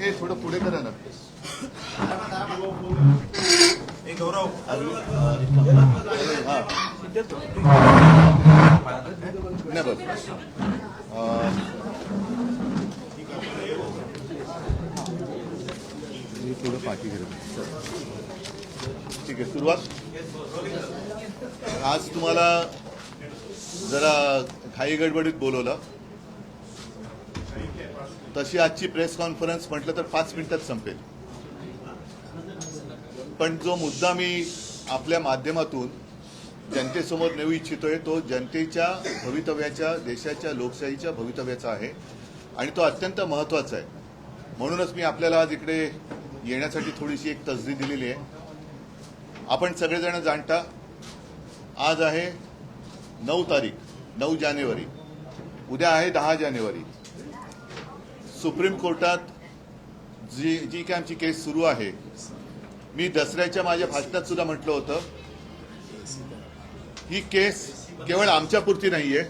हे थोडं पुढे करा ना. नाही बघ अं, मी थोडं पाठी घेतो ठीक आहे सुरुवात. आज तुम्हाला जरा घाई गडबडीत बोलवलं. तशी आजची प्रेस कॉन्फरन्स म्हटलं तर पाच मिनिटात संपेल. पण जो मुद्दा मी आपल्या माध्यमातून जनतेसमोर नेऊ इच्छितोय तो जनतेच्या भवितव्याच्या देशाच्या लोकशाहीच्या भवितव्याचा आहे आणि तो अत्यंत महत्त्वाचा आहे. म्हणूनच मी आपल्याला आज इकडे येण्यासाठी थोडीशी एक तसदी दिलेली आहे. आपण सगळेजण जाणता आज आहे नऊ तारीख नऊ जानेवारी. उद्या आहे दहा जानेवारी. सुप्रीम कोर्टात जी जी काय आमची केस सुरू आहे मी दसऱ्याच्या माझ्या भाषणात सुद्धा म्हटलं होतं ही केस केवळ आमच्यापुरती नाहीये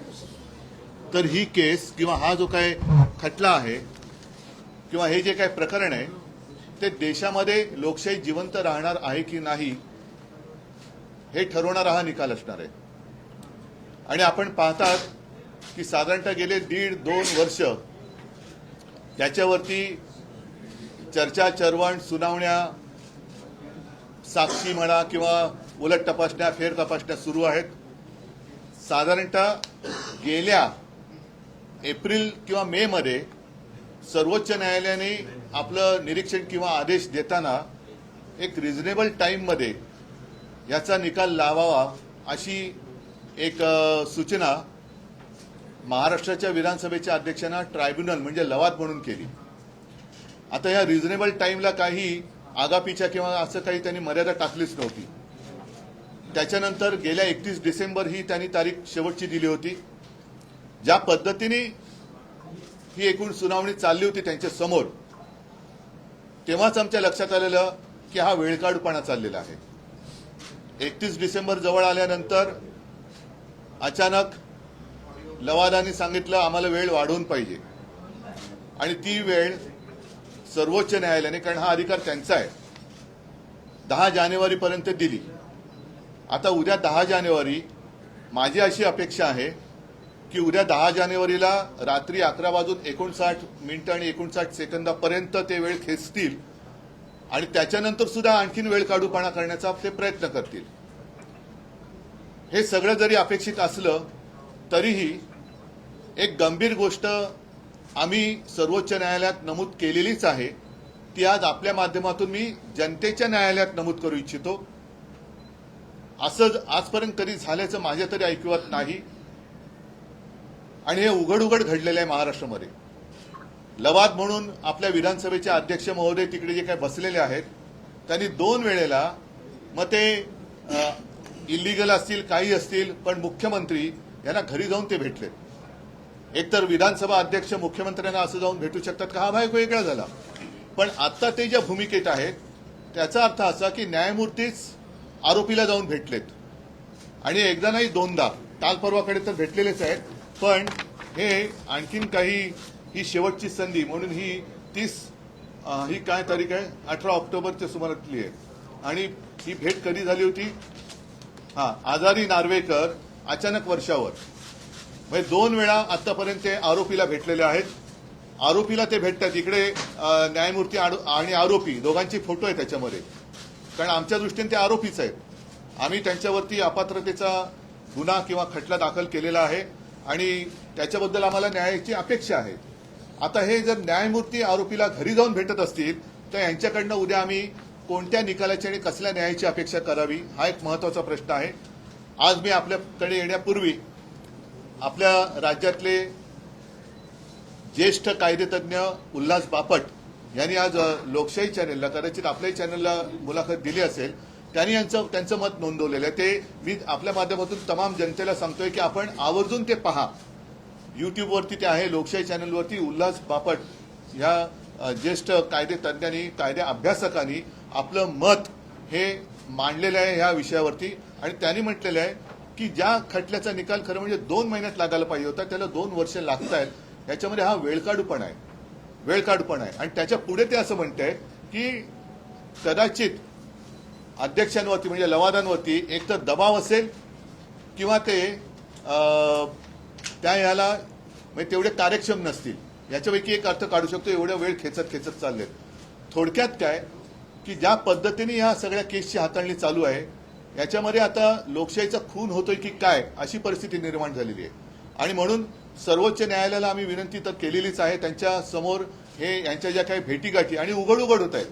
तर ही केस किंवा हा जो काय खटला आहे किंवा हे जे काय प्रकरण आहे ते देशामध्ये लोकशाही जिवंत राहणार आहे की नाही हे ठरवणारा हा निकाल असणार आहे. आणि आपण पाहतात की साधारणतः गेले दीड दोन वर्ष त्याच्यावरती चर्चा चरवण सुनावण्या साक्षी म्हणा किंवा उलट तपासण्या फेर तपासण्या सुरू आहेत. साधारणतः गेल्या एप्रिल किंवा मे मध्ये सर्वोच्च न्यायालयाने आपलं निरीक्षण किंवा आदेश देताना एक रिझनेबल टाईममध्ये याचा निकाल लावावा अशी एक सूचना महाराष्ट्राच्या विधानसभेच्या अध्यक्षांना ट्रायब्युनल म्हणजे लवाद म्हणून केली. आता या रिझनेबल टाईमला काही आगापीच्या किंवा असं काही त्यांनी मर्यादा टाकलीच नव्हती. त्याच्यानंतर गेल्या एकतीस डिसेंबर ही त्यांनी तारीख शेवटची दिली होती. ज्या पद्धतीने ही एकूण सुनावणी चालली होती त्यांच्यासमोर तेव्हाच आमच्या लक्षात आलेलं की हा वेळकाडूपणा चाललेला आहे. एकतीस डिसेंबर जवळ आल्यानंतर अचानक लवादाने सांगितलं आम्हाला वेळ वाढवून पाहिजे. आणि ती वेळ सर्वोच्च न्यायालयाने कारण हा अधिकार त्यांचा आहे दहा जानेवारीपर्यंत दिली. आता उद्या दहा जानेवारी माझी अशी अपेक्षा आहे की उद्या दहा जानेवारीला रात्री अकरा वाजून एकोणसाठ मिनिटं आणि एकोणसाठ सेकंदापर्यंत ते वेळ खेचतील आणि त्याच्यानंतर सुद्धा आणखीन वेळ काढूपणा करण्याचा ते प्रयत्न करतील. हे सगळं जरी अपेक्षित असलं तरीही एक गंभीर गोष्ट आम्ही सर्वोच्च न्यायालयात नमूद केलेलीच आहे. ती आज आपल्या माध्यमातून मी जनतेच्या न्यायालयात नमूद करू इच्छितो. असं आजपर्यंत कधी झाल्याचं माझ्या तरी ऐकिवात नाही. आणि हे उघड उघड घडलेलं आहे महाराष्ट्रामध्ये. लवाद म्हणून आपल्या विधानसभेचे अध्यक्ष महोदय तिकडे जे काही बसलेले आहेत त्यांनी दोन वेळेला मग ते इलिगल असतील काही असतील पण मुख्यमंत्री यांना घरी जाऊन ते भेटले. एकतर विधानसभा अध्यक्ष मुख्यमंत्र्यांना असं जाऊन भेटू शकतात का? हा भाग वेगळा झाला. पण आता ते ज्या भूमिकेत आहेत त्याचा अर्थ असा की न्यायमूर्तीच आरोपीला जाऊन भेटलेत. आणि एकदा नाही दोनदा. काल परवाकडे तर भेटलेलेच आहेत. पण हे आणखीन काही ही शेवटची संधी म्हणून ही तीस ही काय तारीख आहे? अठरा ऑक्टोबरच्या सुमारातली आहे. आणि ही भेट कधी झाली होती? हा आजारी नार्वेकर अचानक वर्षावर. म्हणजे दोन वेळा आतापर्यंत ते आरोपीला भेटलेले आहेत. आरोपीला ते भेटतात. इकडे न्यायमूर्ती आणि आरोपी दोघांचे फोटो आहे त्याच्यामध्ये. कारण आमच्या दृष्टीने ते आरोपीच आहेत. आम्ही त्यांच्यावरती अपात्रतेचा गुन्हा किंवा खटला दाखल केलेला आहे. आणि त्याच्याबद्दल आम्हाला न्यायाची अपेक्षा आहे. आता हे जर न्यायमूर्ती आरोपीला घरी जाऊन भेटत असतील तर यांच्याकडनं उद्या आम्ही कोणत्या निकालाची आणि कसल्या न्यायाची अपेक्षा करावी हा एक महत्त्वाचा प्रश्न आहे. आज मी आपल्याकडे येण्यापूर्वी आपल्या राज्यातले ज्येष्ठ कायदेतज्ञ उल्हास बापट यांनी आज लोकशाही चॅनेलला कदाचित आपल्याही चॅनेलला मुलाखत दिली असेल त्यांनी यांचं त्यांचं मत नोंदवलेलं आहे. ते मी आपल्या माध्यमातून तमाम जनतेला सांगतोय की आपण आवर्जून ते पहा. युट्यूबवरती ते आहे लोकशाही चॅनलवरती उल्हास बापट ह्या ज्येष्ठ कायदे तज्ज्ञांनी कायदे अभ्यासकांनी आपलं मत हे मांडलेलं आहे ह्या विषयावरती. आणि त्यांनी म्हटलेलं आहे की ज्या खटल्याचा निकाल खरं म्हणजे दोन महिन्यात लागायला पाहिजे होता त्याला दोन वर्ष लागत आहेत याच्यामध्ये हा वेळकाडूपण आहे. वेळकाडूपण आहे. आणि त्याच्या पुढे ते असं म्हणत आहे की कदाचित अध्यक्षांवरती म्हणजे लवादांवरती एकतर दबाव असेल किंवा ते त्या याला म्हणजे तेवढे कार्यक्षम नसतील. याच्यापैकी एक अर्थ काढू शकतो एवढ्या वेळ खेचत खेचत चाललेत. थोडक्यात काय की ज्या पद्धतीने ह्या सगळ्या केसची हाताळणी चालू आहे याच्यामध्ये आता लोकशाहीचा खून होतोय की काय अशी परिस्थिती निर्माण झालेली आहे. आणि म्हणून सर्वोच्च न्यायालयाला आम्ही विनंती तर केलेलीच आहे त्यांच्यासमोर हे यांच्या ज्या काही भेटीगाठी आणि उघड उघड होत आहेत.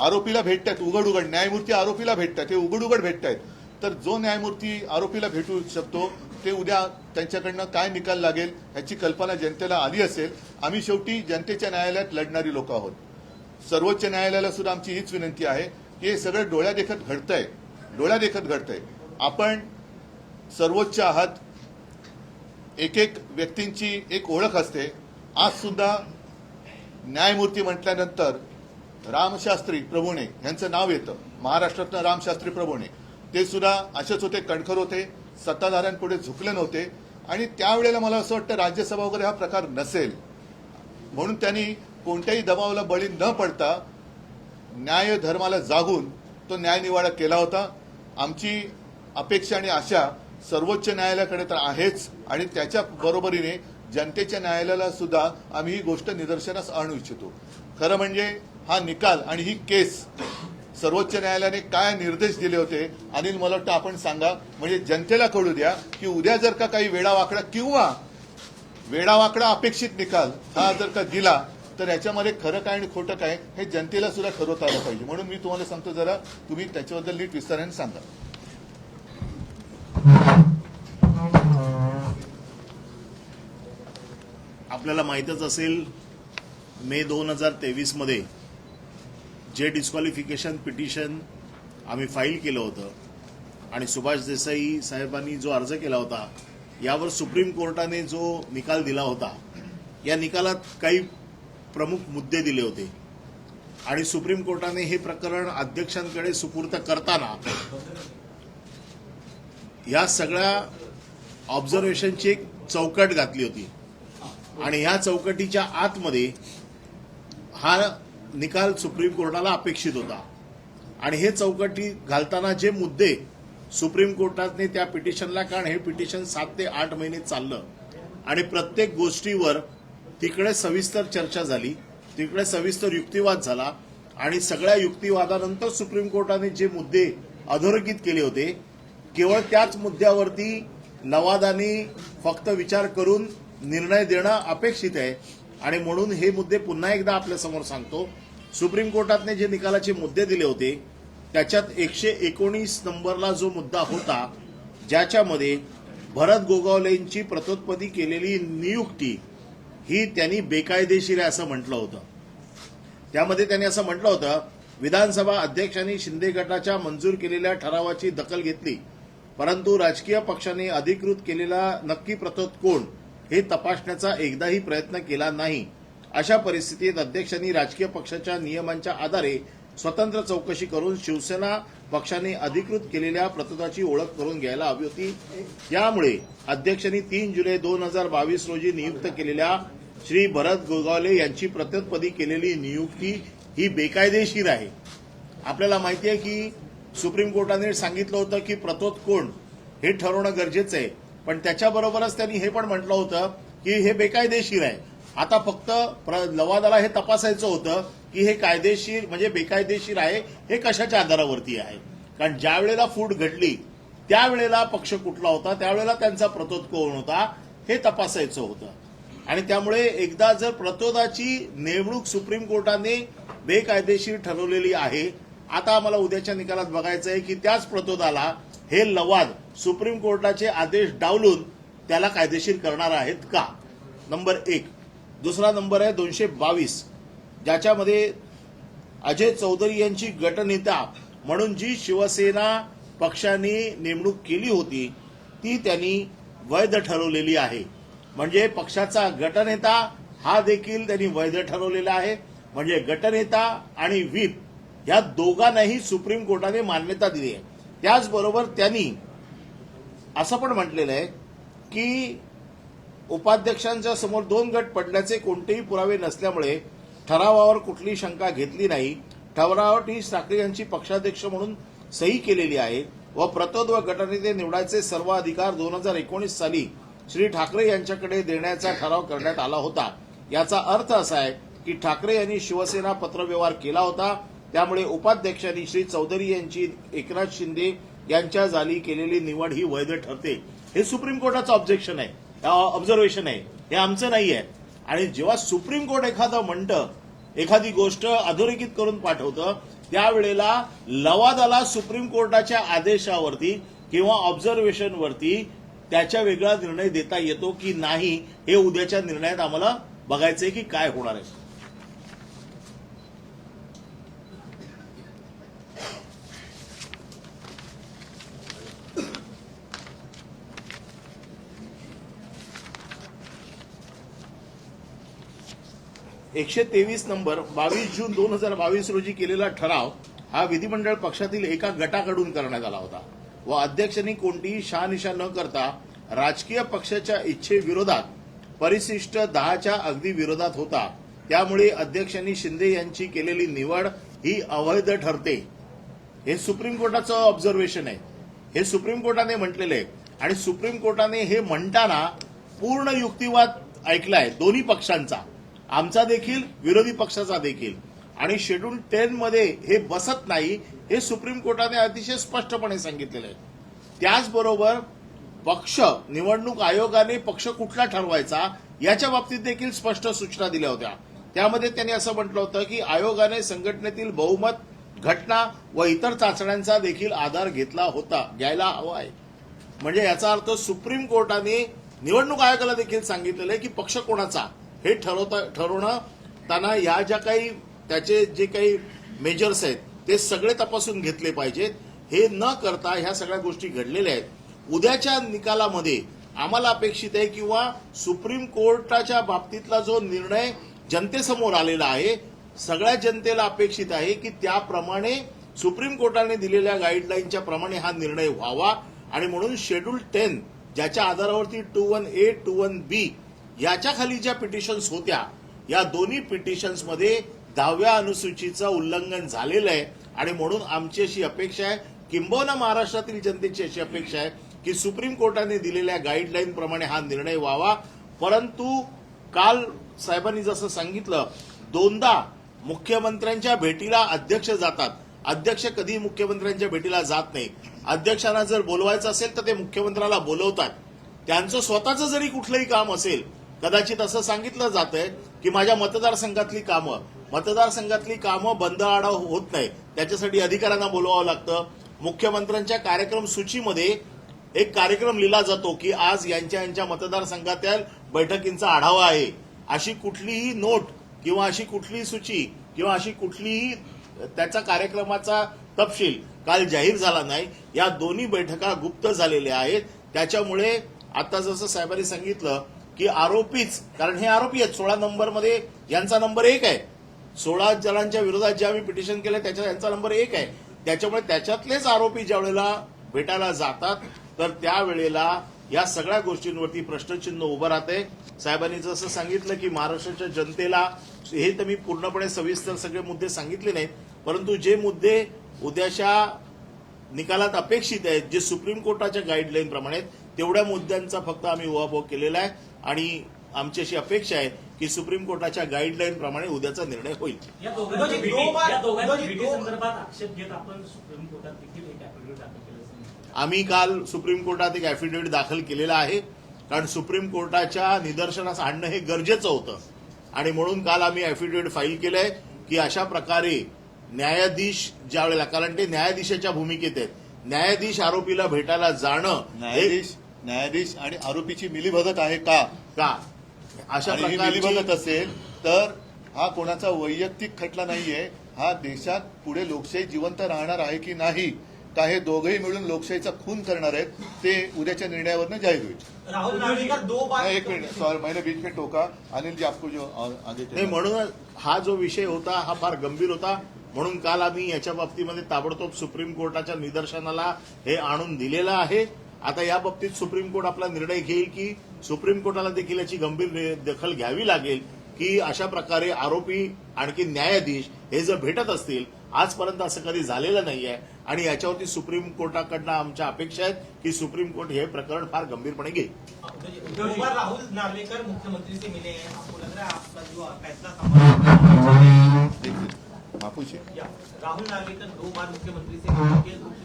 आरोपीला भेटतात उघड उघड न्यायमूर्ती आरोपीला भेटतात ते उघड उघड भेटतायत. तर जो न्यायमूर्ती आरोपीला भेटू शकतो ते उद्या त्यांच्याकडनं काय निकाल लागेल ह्याची कल्पना जनतेला आली असेल. आम्ही शेवटी जनतेच्या न्यायालयात लढणारी लोक आहोत. सर्वोच्च न्यायालयाला सुद्धा आमची हीच विनंती आहे की हे सगळं डोळ्यादेखत घडतंय. डोळ्यादेखत घडतंय. आपण सर्वोच्च आहात. एक एक व्यक्तींची एक ओळख असते. आज सुद्धा न्यायमूर्ती म्हटल्यानंतर रामशास्त्री प्रभुणे यांचं नाव येतं. महाराष्ट्रातनं रामशास्त्री प्रभुणे. ते सुद्धा असेच होते कणखर होते. सत्ताधाऱ्यांपुढे झुकले नव्हते. आणि त्यावेळेला मला असं वाटतं राज्यसभा वगैरे हा प्रकार नसेल. म्हणून त्यांनी कोणत्याही दबावाला बळी न पडता न्याय धर्माला जागून तो न्यायनिवाडा केला होता. आमची अपेक्षा आणि आशा सर्वोच्च न्यायालयाकडे तर आहेच आणि त्याच्या बरोबरीने जनतेच्या न्यायालयाला सुद्धा आम्ही ही गोष्ट निदर्शनास आणू इच्छितो. खरं म्हणजे हा निकाल आणि ही केस सर्वोच्च न्यायालयाने काय निर्देश दिले होते? अनिल मला वाटतं आपण सांगा म्हणजे जनतेला कळू द्या की उद्या जर का काही वेळावाकडा किंवा वेळावाकडा अपेक्षित निकाल हा जर का दिला तर याच्यामध्ये खरं काय आणि खोटं काय हे जनतेला सुद्धा ठरवता आलं पाहिजे. म्हणून मी तुम्हाला सांगतो जरा तुम्ही त्याच्याबद्दल नीट विस्ताराने सांगा. आपल्याला माहीतच असेल मे दोन हजार तेवीसमध्ये जे डिस्क्वालिफिकेशन पिटिशन आम्ही फाईल केलं होतं आणि सुभाष देसाई साहेबांनी जो अर्ज केला होता यावर सुप्रीम कोर्टाने जो निकाल दिला होता या निकालात काही प्रमुख मुद्दे दिले होते. आणि सुप्रीम कोर्टाने हे प्रकरण अध्यक्षांकडे सुपूर्त करताना या सगळ्या ऑब्झर्वेशनची एक चौकट घातली होती. आणि ह्या चौकटीच्या आतमध्ये हा निकाल सुप्रीम कोर्टाला अपेक्षित होता. आणि हे चौकटी घालताना जे मुद्दे सुप्रीम कोर्टाने त्या पिटिशनला कारण हे पिटिशन सात ते आठ महिने चाललं आणि प्रत्येक गोष्टीवर तिकडे सविस्तर चर्चा झाली तिकडे सविस्तर युक्तिवाद झाला आणि सगळ्या युक्तिवादानंतर सुप्रीम कोर्टाने जे मुद्दे अधोरेखित केले होते केवळ त्याच मुद्द्यावरती लवादानी फक्त विचार करून निर्णय देणं अपेक्षित आहे. आणि म्हणून हे मुद्दे पुन्हा एकदा आपल्यासमोर सांगतो. सुप्रीम कोर्टाने जे निकालाचे मुद्दे दिले होते त्याच्यात एकशे एकोणीस नंबरला जो मुद्दा होता ज्याच्यामध्ये भरत गोगावलेंची प्रतोत्पत्ती केलेली नियुक्ती ही त्यांनी बेकायदेशीर आहे असं म्हटलं होतं. त्यामध्ये त्यांनी असं म्हटलं होतं विधानसभा अध्यक्षांनी शिंदे गटाच्या मंजूर केलेल्या ठरावाची दखल घेतली परंतु राजकीय पक्षाने अधिकृत केलेला नक्की प्रतोत कोण? हे तपासण्याचा एकदाही प्रयत्न केला नाही. अशा परिस्थितीत अध्यक्षांनी राजकीय पक्षाच्या नियमांच्या आधारे स्वतंत्र चौकशी करून शिवसेना पक्षाने अधिकृत केलेल्या प्रतोताची ओळख करून घ्यायला हवी होती. यामुळे अध्यक्षांनी तीन जुलै दोन हजार बावीस रोजी नियुक्त केलेल्या श्री भरत गोगावले यांची प्रत्यपदी केलेली नियुक्ती ही बेकायदेशीर आहे. आपल्याला माहिती आहे की सुप्रीम कोर्टाने सांगितलं होतं की प्रतोत कोण? हे ठरवणं गरजेचं आहे. पण त्याच्याबरोबरच त्यांनी हे पण म्हटलं होतं की हे बेकायदेशीर आहे. आता फक्त प्र- लवादाला हे तपासायचं होतं की हे कायदेशीर म्हणजे बेकायदेशीर आहे हे कशाच्या आधारावरती आहे? कारण ज्या वेळेला फूट घडली त्यावेळेला पक्ष कुठला होता त्यावेळेला त्यांचा प्रतोद कोण होता हे तपासायचं होतं. आणि त्यामुळे एकदा जर प्रतोदाची नेमणूक सुप्रीम कोर्टाने बेकायदेशीर ठरवलेली आहे आता आम्हाला उद्याच्या निकालात बघायचं आहे की त्याच प्रतोदाला हे लवाद सुप्रीम कोर्टाचे आदेश डावलून त्याला कायदेशीर करणार आहेत का? नंबर एक. दुसरा नंबर आहे दोनशे बावीस. ज्याच्यामध्ये अजय चौधरी यांची गटनेता म्हणून जी शिवसेना पक्षाने नेमणूक केली होती ती त्यांनी वैध ठरवलेली आहे. म्हणजे पक्षाचा गटनेता हा देखील त्यांनी वैध ठरवलेला आहे. म्हणजे गटनेता आणि व्हीप या दोघांनाही सुप्रीम कोर्टाने मान्यता दिली आहे. त्याचबरोबर त्यांनी असं पण म्हटलेलं आहे की उपाध्यक्षांच्या समोर दोन गट पडल्याचे कोणतेही पुरावे नसल्यामुळे ठरावावर कुठली शंका घेतली नाही. ठरावावर टी. ठाकरे यांची पक्षाध्यक्ष म्हणून सही केलेली आहे व प्रतोद व गटनेते निवडायचे सर्व अधिकार दोन हजार एकोणीस साली श्री ठाकरे यांच्याकडे देण्याचा ठराव करण्यात आला होता. याचा अर्थ असा आहे की ठाकरे यांनी शिवसेना पत्रव्यवहार केला होता त्यामुळे उपाध्यक्षांनी श्री चौधरी यांची एकनाथ शिंदे यांच्या जाली केलेली निवड ही वैध ठरते. हे सुप्रीम कोर्टाचं ऑब्जेक्शन आहे. ऑब्झर्वेशन आहे. हे आमचं नाही आहे आणि जेव्हा सुप्रीम कोर्ट एखादं म्हणतं एखादी गोष्ट अधोरेखित करून पाठवतं त्यावेळेला लवादाला सुप्रीम कोर्टाच्या आदेशावरती किंवा ऑब्झर्वेशनवरती त्याच्या वेगळा निर्णय देता येतो की नाही हे उद्याच्या निर्णयात आम्हाला बघायचंय की काय होणार आहे. एकशे तेवीस नंबर बावीस जून दोन हजार बावीस रोजी केलेला ठराव हा विधिमंडळ पक्षातील एका गटाकडून करण्यात आला होता. व अध्यक्षांनी कोणतीही शहानिशा न करता राजकीय पक्षाच्या इच्छेविरोधात परिशिष्ट दहाच्या अगदी विरोधात होता. त्यामुळे अध्यक्षांनी शिंदे यांची केलेली निवड ही अवैध ठरते. हे सुप्रीम कोर्टाचं ऑब्झर्वेशन आहे. हे सुप्रीम कोर्टाने म्हटलेलं आहे. आणि सुप्रीम कोर्टाने हे म्हणताना पूर्ण युक्तिवाद ऐकलाय दोन्ही पक्षांचा. आमचा देखील विरोधी पक्षाचा देखील. आणि शेड्यूल टेन मध्ये हे बसत नाही हे सुप्रीम कोर्टाने अतिशय स्पष्टपणे सांगितलेलं आहे. त्याचबरोबर पक्ष निवडणूक आयोगाने पक्ष कुठला ठरवायचा याच्या बाबतीत देखील स्पष्ट सूचना दिल्या होत्या. त्यामध्ये त्यांनी असं म्हटलं होतं की आयोगाने संघटनेतील बहुमत घटना व इतर चाचण्यांचा देखील आधार घेतला होता घ्यायला हवा आहे. म्हणजे याचा अर्थ सुप्रीम कोर्टाने निवडणूक आयोगाला देखील सांगितलेलं आहे की पक्ष कोणाचा? हे ठरवता ठरवणं त्यांना या ज्या काही त्याचे जे काही मेजर्स आहेत ते सगळे तपासून घेतले पाहिजेत हे न करता ह्या सगळ्या गोष्टी घडलेल्या आहेत. उद्याच्या निकालामध्ये आम्हाला अपेक्षित आहे किंवा सुप्रीम कोर्टाच्या बाबतीतला जो निर्णय जनतेसमोर आलेला आहे सगळ्या जनतेला अपेक्षित आहे की त्याप्रमाणे सुप्रीम कोर्टाने दिलेल्या गाईडलाईनच्या प्रमाणे हा निर्णय व्हावा. आणि म्हणून शेड्यूल टेन ज्याच्या आधारावरती two one A two one B याच्या खाली ज्या पिटिशन्स होत्या या दोन्ही पिटिशन्समध्ये दहाव्या अनुसूचीचं उल्लंघन झालेलं आहे. आणि म्हणून आमची अशी अपेक्षा आहे किंबहुना महाराष्ट्रातील जनतेची अशी अपेक्षा आहे की सुप्रीम कोर्टाने दिलेल्या गाईडलाईन प्रमाणे हा निर्णय व्हावा. परंतु काल साहेबांनी जसं सांगितलं दोनदा मुख्यमंत्र्यांच्या भेटीला अध्यक्ष जातात. अध्यक्ष कधी मुख्यमंत्र्यांच्या भेटीला जात नाही अध्यक्षांना जर बोलवायचं असेल तर ते मुख्यमंत्र्याला बोलवतात. त्यांचं स्वतःचं जरी कुठलंही काम असेल कदाचित असं सांगितलं जातंय की माझ्या मतदारसंघातली कामं मतदारसंघातली कामं बंद आडाव होत नाही. त्याच्यासाठी अधिकाऱ्यांना बोलवावं लागतं. मुख्यमंत्र्यांच्या कार्यक्रम सूचीमध्ये एक कार्यक्रम लिहिला जातो की आज यांच्या यांच्या मतदारसंघातल्या बैठकींचा आढावा आहे. अशी कुठलीही नोट किंवा अशी कुठलीही सूची किंवा अशी कुठलीही त्याचा कार्यक्रमाचा तपशील काल जाहीर झाला नाही. या दोन्ही बैठका गुप्त झालेल्या आहेत. त्याच्यामुळे आता जसं साहेबांनी सांगितलं की आरोपीच कारण हे आरोपी आहेत. सोळा नंबरमध्ये यांचा नंबर एक आहे. सोळा जणांच्या विरोधात जे आम्ही पिटिशन केलं त्याच्यात यांचा नंबर एक आहे. त्याच्यामुळे त्याच्यातलेच आरोपी ज्या वेळेला भेटायला जातात तर त्यावेळेला या सगळ्या गोष्टींवरती प्रश्नचिन्ह उभं राहते साहेबांनी जसं सांगितलं की महाराष्ट्राच्या जनतेला हे तर मी पूर्णपणे सविस्तर सगळे मुद्दे सांगितले नाहीत परंतु जे मुद्दे उद्याच्या निकालात अपेक्षित आहेत जे सुप्रीम कोर्टाच्या गाईडलाईन प्रमाणे आहेत, तेवढ्या मुद्द्यांचा फक्त आम्ही उहापोह केलेला आहे. आणि आमची अशी अपेक्षा आहे की सुप्रीम कोर्टाच्या गाईडलाईन प्रमाणे उद्याचा निर्णय होईल. या दोघांची संदर्भात आक्षेप घेत आपण सुप्रीम कोर्टात देखील एक दाखल केलं. आम्ही काल सुप्रीम कोर्टात एक अॅफिडेव्हिट दाखल केलेला आहे. कारण सुप्रीम कोर्टाच्या निदर्शनास आणणं हे गरजेचं होतं. आणि म्हणून काल आम्ही अॅफिडेव्हिट फाईल केलंय की अशा प्रकारे न्यायाधीश ज्या वेळेला कारण ते न्यायाधीशाच्या भूमिकेत आहेत. न्यायाधीश आरोपीला भेटायला जाणं न्यायाधीश न्यायाधीश आणि आरोपीची मिलीभगत आहे का? का? अशा आणि ही प्रकारची मिलीभगत असेल तर हा कोणाचा वैयक्तिक खटला नाहीये. हा देशात पुढे लोकशाही जिवंत राहणार आहे की नाही का हे दोघेही मिळून लोकशाहीचा खून करणार आहेत ते उद्याच्या निर्णयावरनं जाहीर होईल. राहुल नार्वेकर दो बार नहीं, एक मिनट. सॉरी मैंने बीच में टोका. अनिल जी आपको जो और आगे नाही चलना- म्हणून हा जो विषय होता हा फार गंभीर होता. म्हणून काल आम्ही याच्या बाबतीमध्ये ताबडतोब सुप्रीम कोर्टाच्या निदर्शनाला हे आणून दिलेलं आहे. आता या बाबतीत सुप्रीम कोर्ट आपला निर्णय घेईल की सुप्रीम कोर्टाला देखील याची गंभीर दखल घ्यावी लागेल की अशा प्रकारे आरोपी आणखी न्यायाधीश हे जर भेटत असतील आजपर्यंत असं कधी झालेलं नाहीये आणि याच्यावरती सुप्रीम कोर्टाकडनं आमच्या अपेक्षा आहेत की सुप्रीम कोर्ट हे प्रकरण फार गंभीरपणे घेईल. राहुल नार्वेकर मुख्यमंत्री से मिले हैं है या राहुल दो बार मुख्यमंत्री से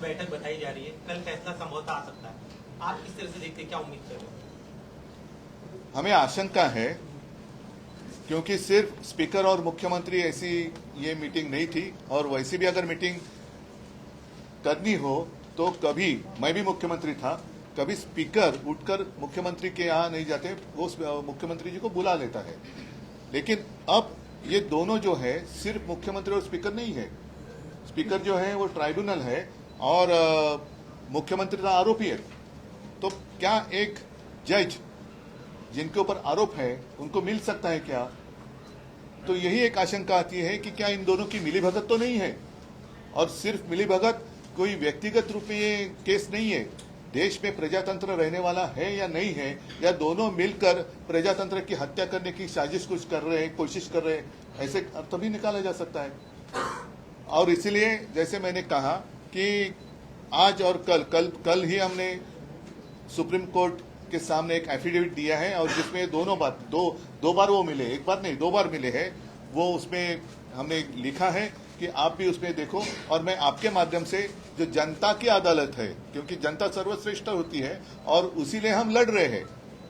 बैठक बताई जा रही है कल फैसला संभवतः आ सकता है। आप किस तरह से देखते हैं क्या उम्मीद कर रहे हैं? हमें आशंका है क्योंकि सिर्फ़ स्पीकर और मुख्यमंत्री ऐसी ये मीटिंग नहीं थी और वैसे भी अगर मीटिंग करनी हो तो कभी मैं भी मुख्यमंत्री था कभी स्पीकर उठकर मुख्यमंत्री के यहाँ नहीं जाते वो मुख्यमंत्री जी को बुला लेता है। लेकिन अब ये दोनों जो है, सिर्फ़ मुख्यमंत्री और स्पीकर नहीं है। स्पीकर जो है, वो ट्राइब्यूनल है और मुख्यमंत्री का आरोपी है। तो क्या एक जज जिनके ऊपर आरोप है, उनको मिल सकता है क्या? तो यही एक आशंका आती है कि क्या इन दोनों की मिलीभगत तो नहीं है? और सिर्फ़ मिलीभगत कोई व्यक्तिगत रूप में ये केस नहीं है देश में प्रजातंत्र रहने वाला है या नहीं है, या दोनों मिलकर प्रजातंत्र की हत्या करने की साजिश कुछ कर रहे हैं, कोशिश कर रहे हैं, ऐसे अर्थ भी निकाला जा सकता है। और इसलिए जैसे मैंने कहा कि आज और कल कल कल ही हमने सुप्रीम कोर्ट के सामने एक एफिडेविट दिया है और जिसमें दोनों बात, दो दो बार वो मिले, एक बार नहीं, दो बार मिले हैं, वो उसमें हमने लिखा है। कि आप भी उसमें देखो। और मैं आपके माध्यम से जो जनता की अदालत है क्योंकि जनता सर्वश्रेष्ठ होती है और उसीलिए हम लड़ रहे हैं।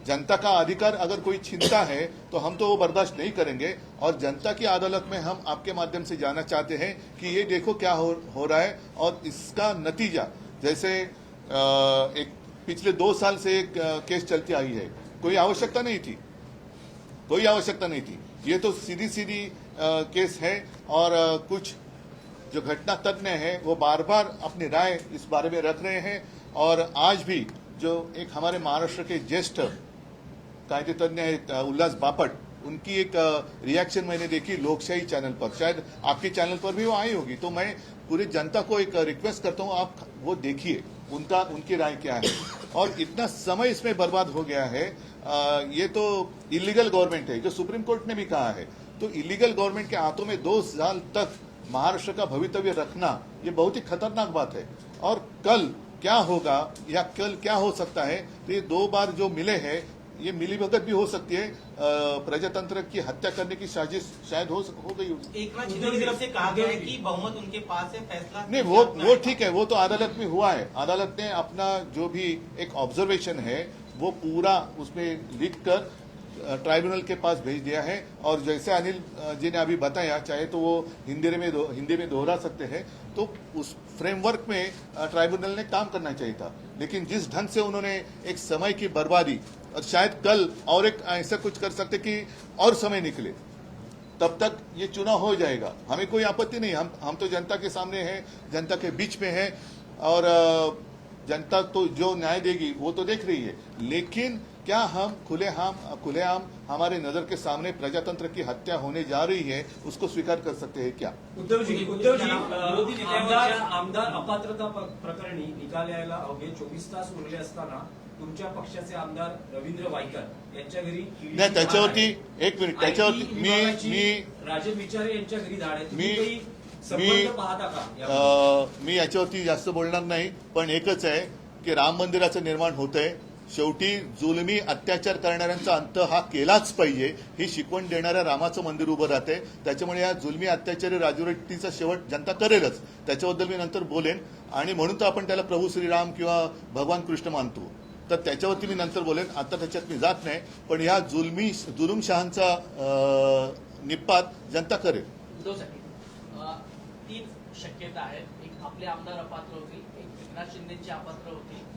जनता का अधिकार अगर कोई छीनता है तो हम तो वो बर्दाश्त नहीं करेंगे। और जनता की अदालत में हम आपके माध्यम से जाना चाहते हैं कि ये देखो क्या हो, हो रहा है। और इसका नतीजा जैसे एक पिछले दो साल से एक केस चलती आई है। कोई आवश्यकता नहीं थी। कोई आवश्यकता नहीं थी। ये तो सीधी सीधी केस है। और कुछ जो घटना तज्ञ है वो बार बार अपनी राय इस बारे में रख रहे हैं और आज भी जो एक हमारे महाराष्ट्र के ज्येष्ठ कायदे तज्ञ अ, उल्लास बापट उनकी एक रिएक्शन मैंने देखी लोकशाही चैनल पर। शायद आपके चैनल पर भी वो आई होगी। तो मैं पूरी जनता को एक रिक्वेस्ट करता हूँ आप वो देखिए उनका उनकी राय क्या है। और इतना समय इसमें बर्बाद हो गया है अ, ये तो इलीगल गवर्नमेंट है जो सुप्रीम कोर्ट ने भी कहा है। तो इलीगल गवर्नमेंट के हाथों में दो साल तक महाराष्ट्र का भवितव्य रखना ये बहुत ही खतरनाक बात है। और कल क्या होगा या कल क्या हो सकता है तो ये दो बार जो मिले हैं ये मिलीभगत भी हो सकती है। प्रजातंत्र की हत्या करने की साजिश शायद हो सक- हो गई एक शिंदे की तरफ़ से कहा गया है कि बहुमत उनके पास है फैसला नहीं वो वो ठीक है वो तो अदालत में हुआ है। अदालत ने अपना जो भी एक ऑब्जर्वेशन है वो पूरा उसमें लिख कर ट्राइब्यूनल के पास भेज दिया है और जैसे अनिल जी ने अभी बताया, चाहे तो वो हिंदी में हिंदी में दोहरा सकते हैं तो उस फ्रेमवर्क में ट्राइब्यूनल ने काम करना चाहिए था। लेकिन जिस ढंग से उन्होंने एक समय की बर्बादी, और शायद कल और एक ऐसा कुछ कर सकते कि और समय निकले, तब तक ये चुनाव हो जाएगा। हमें कोई आपत्ति नहीं, हम हम तो जनता के सामने हैं, जनता के बीच में हैं, और जनता तो जो न्याय देगी, वो तो देख रही है। लेकिन क्या हम खुलेआम खुलेआम हमारे नजर के सामने प्रजातंत्र की हत्या होने जा रही है उसको स्वीकार कर सकते हैं क्या? उद्धवजी उद्धवजी विरोधी अं, नेत्यांच्या- आमदार आमदार अपात्रता प्रकरणी निकाल यायला अवघे चोवीस तास उरले असताना तुमच्या पक्षाचे आमदार रवींद्र वायकर यांच्या घरी नाही त्याच्यावरती आहे. एक मिनिट त्याच्यावरती मी मी राजन विचारे यांच्या घरी धाड आहे. तुम्ही मी- काही मी मी याच्यावरती जास्त बोलणार नाही पण एकच आहे की राम मंदिराचं निर्माण होतंय. शेवटी जुलमी अत्याचार करणाऱ्यांचा अंत हा केलाच पाहिजे. ही शिकवण देणाऱ्या रामाचं मंदिर उभं राहते. त्याच्यामुळे या जुलमी अत्याचारी राजवटीचा शेवट जनता करेलच. त्याच्याबद्दल मी नंतर बोलेन. आणि म्हणून तर आपण त्याला प्रभू श्रीराम किंवा भगवान कृष्ण मानतो. तर त्याच्यावरती मी नंतर बोलेन. आता त्याच्यात मी जात नाही. पण ह्या जुलमी जुलुमशहांचा निपात जनता करेल. तीन शक्यता आहेत. एक आपले आमदार अपात्र होतील.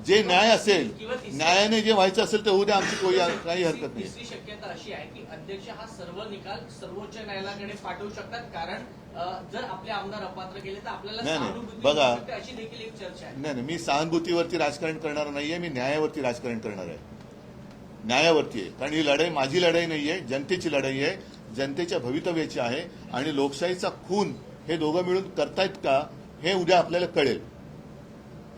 जे न्याय असेल न्यायाने जे व्हायचं असेल ते उद्या आमची कोई काही हरकत नाही. तिसरी शक्यता अशी आहे की अध्यक्ष हा सर्व निकाल सर्वोच्च न्यायालयाकडे पाठवू शकतात. कारण जर आपले आमदार अपात्र केले तर आपल्याला बघा. अशी देखील एक चर्चा आहे. नाही नाही. मी सहानुभूतीवरती राजकारण करणार नाहीये मी न्यायावरती राजकारण करणार आहे. न्यायावरती आहे. कारण ही लढाई माझी लढाई नाहीये जनतेची लढाई आहे जनतेच्या भवितव्याची आहे आणि लोकशाहीचा खून हे दोघं मिळून करतायत का हे उद्या आपल्याला कळेल.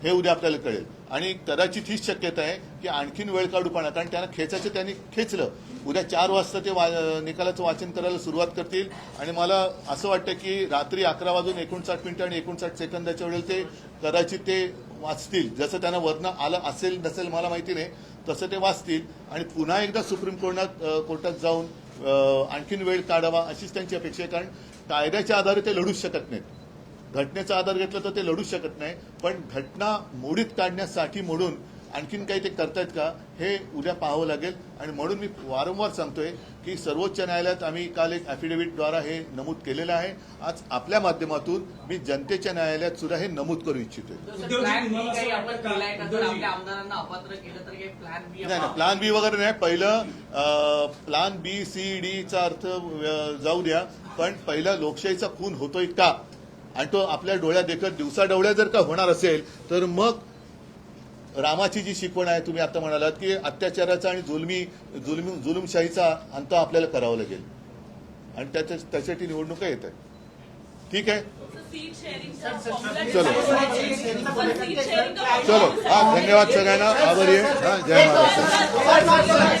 हे उद्या आपल्याला कळेल. आणि कदाचित हीच शक्यता आहे की आणखीन वेळ काढूपणा कारण त्यांना खेचायचं त्यांनी खेचलं. उद्या चार वाजता ते वा- निकालाचं वाचन करायला सुरुवात करतील. आणि मला असं वाटतं की रात्री अकरा वाजून एकोणसाठ मिनिटं आणि एकोणसाठ सेकंदाच्या वेळेला ते कदाचित ते वाचतील. जसं त्यांना वर्ण आलं असेल नसेल मला माहिती नाही. तसं ते वाचतील. आणि पुन्हा एकदा सुप्रीम कोर्टात कोर्टात जाऊन आणखीन वेळ काढावा अशीच त्यांची अपेक्षा आहे. कारण कायद्याच्या आधारे ते लढूच शकत नाहीत. घटनेचा आधार घेतला तर ते लढू शकत नाही. पण घटना मोडीत काढण्यासाठी मोडून आणखीन काही ते करतायत का हे उद्या पाहावं लागेल. आणि म्हणून मी वारंवार सांगतोय की सर्वोच्च न्यायालयात आम्ही काल एक द्वारा हे नमूद केलेलं आहे. आज आपल्या माध्यमातून मी जनतेच्या न्यायालयात सुद्धा हे नमूद करू इच्छितोय. जसं प्लॅन बी काही आपण केलाय का? जर आपल्या आमदारांना अपात्र केलं तर काही प्लॅन बी नाही नाही प्लान बी वगैरे नाही. पहिलं प्लान बी सी डीचा अर्थ अ, जाऊ द्या. पण पहिला लोकशाहीचा खून होतोय का? आणि तो आपल्या डोळ्या देखत दिवसा डोळ्या जर का होणार असेल तर मग रामाची जी शिकवण आहे तुम्ही आता म्हणालात की अत्याचाराचा आणि जुलमी जुलमी जुलुमशाहीचा अंत आपल्याला करावा लागेल आणि त्याच्या त्यासाठी निवडणुका येत आहेत ठीक आहे चलो. चलो हा धन्यवाद सगळ्यांना आभारी आहे हा, जय महाराष्ट्र